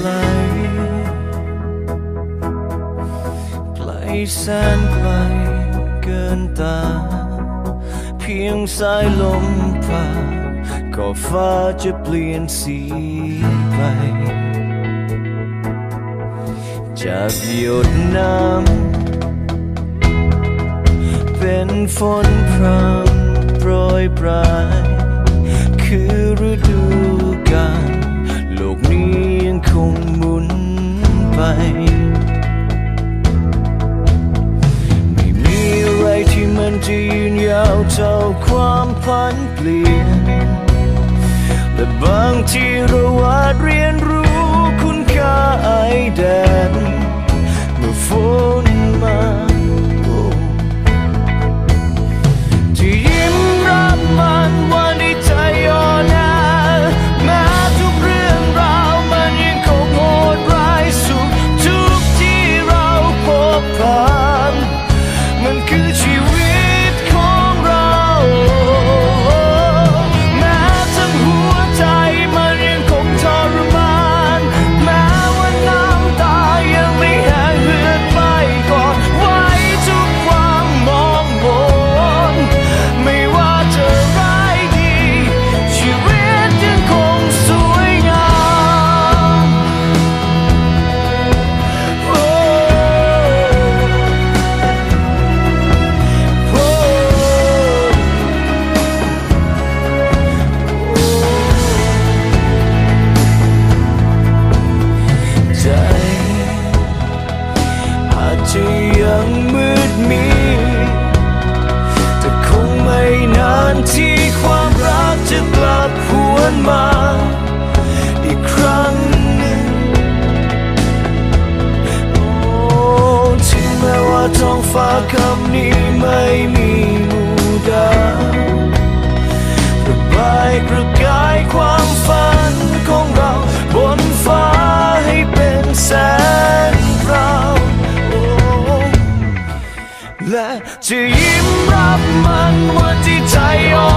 ไกล ไกลแสนไกลเกินตา เพียงสายลมผ่าก็ฟ้าจะเปลี่ยนสีไป จากหยดน้ำเป็นฝนพรำโปรยปลาย คือฤดูกาล โลกนี้ยังคงหมุนไป ไม่มีอะไรที่มันจะยืนยาวเท่าความผันเปลี่ยน แต่บางทีเราอาจเรียนรู้คุณค่าไอแดน ที่ความรักจะกลับหวนมาอีกครั้งหนึ่งโอ้ถึงแม้ว่าท้องฟ้าคำนี้ไม่มีหมู่ดาวระบายประกายความฝันของเราบนฟ้าให้เป็นแสงพราวโอ้และจะยิ้มรับมัน 採用